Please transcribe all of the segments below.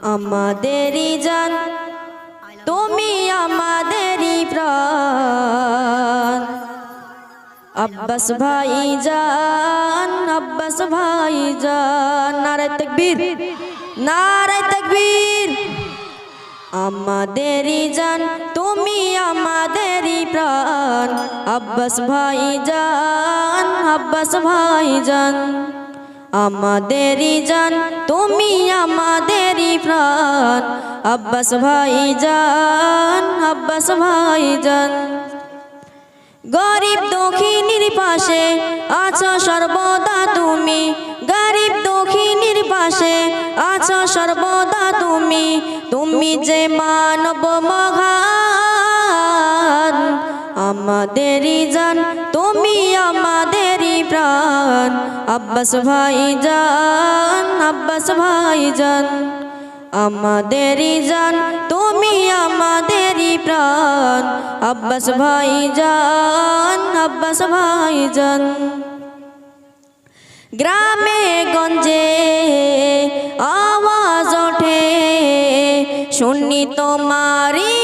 আমাদেরই জান, তুমি আমাদেরই প্রাণ। আব্বাস ভাই জান, আব্বাস ভাই জান নারে তকবীর নারে তকবীর। আমাদেরই জান, তুমি আমাদেরই প্রাণ। আব্বাস ভাই জান, আব্বাস ভাই জান। আমাদেরই জান, তুমি আমাদেরই প্রাণ। আব্বাস ভাই জান আব্বাস ভাই জান গরিব দক্ষিণীর পাশে আছো সর্বদা তুমি। গরিব দক্ষিণীর পাশে আছো সর্বদা তুমি। তুমি যে মানব মহান আমাদেরই জান, তুমি আমাদেরই প্রাণ। আব্বাস ভাই জান আব্বাস ভাই জান আমাদেরই জান, তুমি আমাদেরই প্রাণ। আব্বাস ভাই জান আব্বাস ভাই জান গ্রামে, গঞ্জে আওয়াজ ওঠে, শুনি তোমারি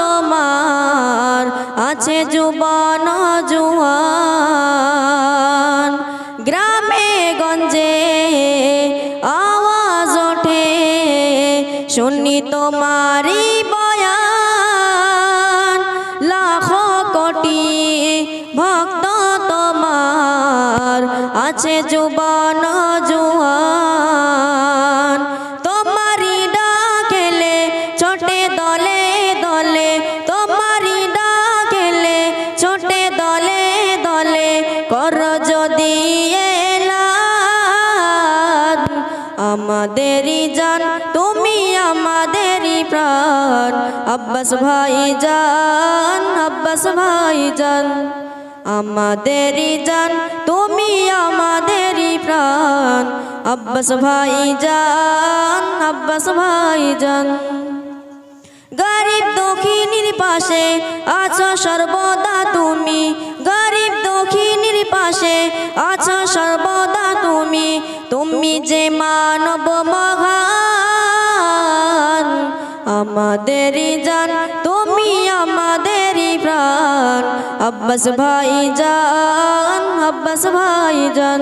তোমার আছে যুবন জুয়ান গ্রামে গঞ্জে আওয়াজ ওঠে, শুনি তোমারি বয়ান। লাখ কোটি ভক্ত তোমার আছে যুবন জুয়ান আমাদেরই জান, তুমি আমাদেরই প্রাণ। আব্বাস ভাই জান আব্বাস ভাই জান আমাদেরই জান, তুমি আমাদেরই প্রাণ। আব্বাস ভাই জান আব্বাস ভাই জান গরিব দক্ষিণীর পাশে আছো সর্বদা তুমি। গরিব দক্ষিণীর পাশে আছো সর্বদা তুমি যে মানব মহান, আমাদেরই জান, তুমি আমাদেরই প্রাণ। আব্বাস ভাই জান আব্বাস ভাই জান